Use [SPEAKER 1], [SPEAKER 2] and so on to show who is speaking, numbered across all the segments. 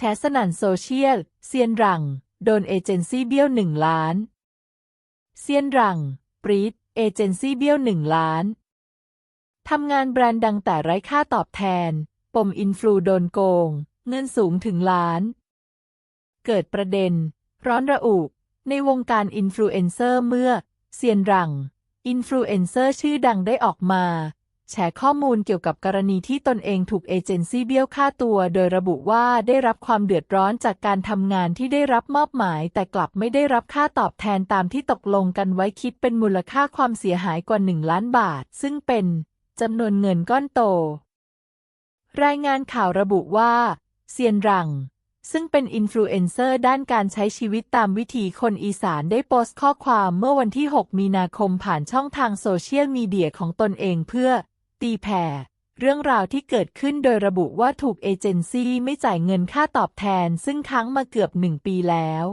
[SPEAKER 1] แชร์สนั่นโซเชียล เซียนหลัง โดนเอเจนซี่เบี้ยวหนึ่งล้าน เซียนหลัง ปรีดเอเจนซี่เบี้ยวหนึ่งล้าน ทำงานแบรนด์ดังแต่ไร้ค่าตอบแทน ปมอินฟลูโดนโกง เงินสูงถึงล้าน เกิดประเด็น ร้อนระอุ ในวงการอินฟลูเอนเซอร์เมื่อ เซียนหลัง อินฟลูเอนเซอร์ชื่อดังได้ออกมา แฉข้อมูลเกี่ยวกับกรณีที่ตนเองถูกเอเจนซี่เบี้ยวค่าตัว โดยระบุว่าได้รับความเดือดร้อนจากการทำงานที่ได้รับมอบหมาย แต่กลับไม่ได้รับค่าตอบแทนตามที่ตกลงกันไว้คิดเป็นมูลค่าความเสียหายกว่า 1 ล้านบาท ซึ่งเป็นจำนวนเงินก้อนโต รายงานข่าวระบุว่าเซียนหลัง ซึ่งเป็นอินฟลูเอนเซอร์ด้านการใช้ชีวิตตามวิถีคนอีสานได้โพสต์ข้อความเมื่อวันที่ 6 มีนาคมผ่านช่องทางโซเชียลมีเดียของตนเองเพื่อ ตีแผ่ เรื่องราวที่เกิดขึ้นโดยระบุว่าถูกเอเจนซี่ไม่จ่ายเงินค่าตอบแทนซึ่งค้างมาเกือบหนึ่งปีแล้ว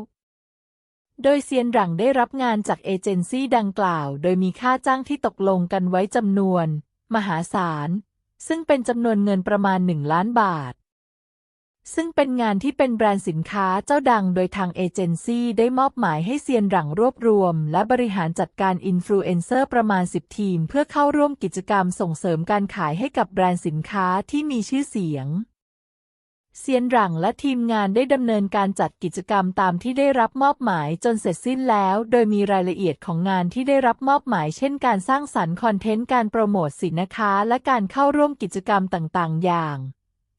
[SPEAKER 1] โดยเซียนหลังได้รับงานจากเอเจนซี่ดังกล่าว โดยมีค่าจ้างที่ตกลงกันไว้จำนวน มหาศาล ซึ่งเป็นจำนวนเงินประมาณหนึ่งล้านบาท ซึ่งเป็นงานที่เป็นแบรนด์สินค้าเจ้าดังโดยทางเอเจนซี่ได้มอบหมายให้เซียนหลังรวบรวม และบริหารจัดการอินฟลูเอนเซอร์ประมาณ 10 ทีม เพื่อเข้าร่วมกิจกรรมส่งเสริมการขายให้กับแบรนด์สินค้าที่มีชื่อเสียง เซียนหลังและทีมงานได้ดำเนินการจัดกิจกรรมตามที่ได้รับมอบหมายจนเสร็จสิ้นแล้ว โดยมีรายละเอียดของงานที่ได้รับมอบหมาย เช่น การสร้างสรรค์คอนเทนต์การโปรโมทสินค้า และการเข้าร่วมกิจกรรมต่าง ๆ อย่าง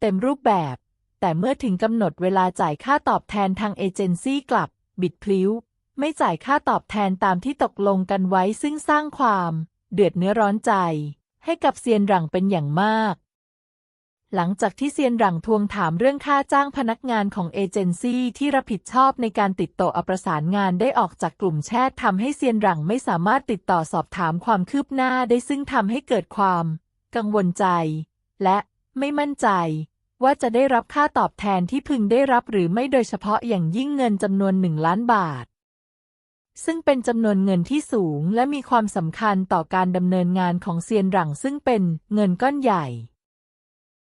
[SPEAKER 1] เต็มรูปแบบ แต่เมื่อถึงกำหนดเวลาจ่ายค่าตอบแทนทางเอเจนซี่กลับ บิดพลิ้ว ไม่จ่ายค่าตอบแทนตามที่ตกลงกันไว้ซึ่งสร้างความ เดือดเนื้อร้อนใจ ให้กับเซียนหลังเป็นอย่างมาก หลังจากที่เซียนหลังทวงถามเรื่องค่าจ้างพนักงานของเอเจนซี่ที่รับผิดชอบในการติดต่ออประสานงานได้ออกจากกลุ่มแชททำให้เซียนหลังไม่สามารถติดต่อสอบถามความคืบหน้าได้ซึ่งทำให้เกิดความ กังวลใจ และไม่มั่นใจ ว่าจะได้รับค่าตอบแทนที่พึงได้รับหรือไม่โดยเฉพาะอย่างยิ่งเงินจำนวนหนึ่งล้านบาท ซึ่งเป็นจำนวนเงินที่สูงและมีความสำคัญต่อการดำเนินงานของเซียนหลังซึ่งเป็นเงินก้อนใหญ่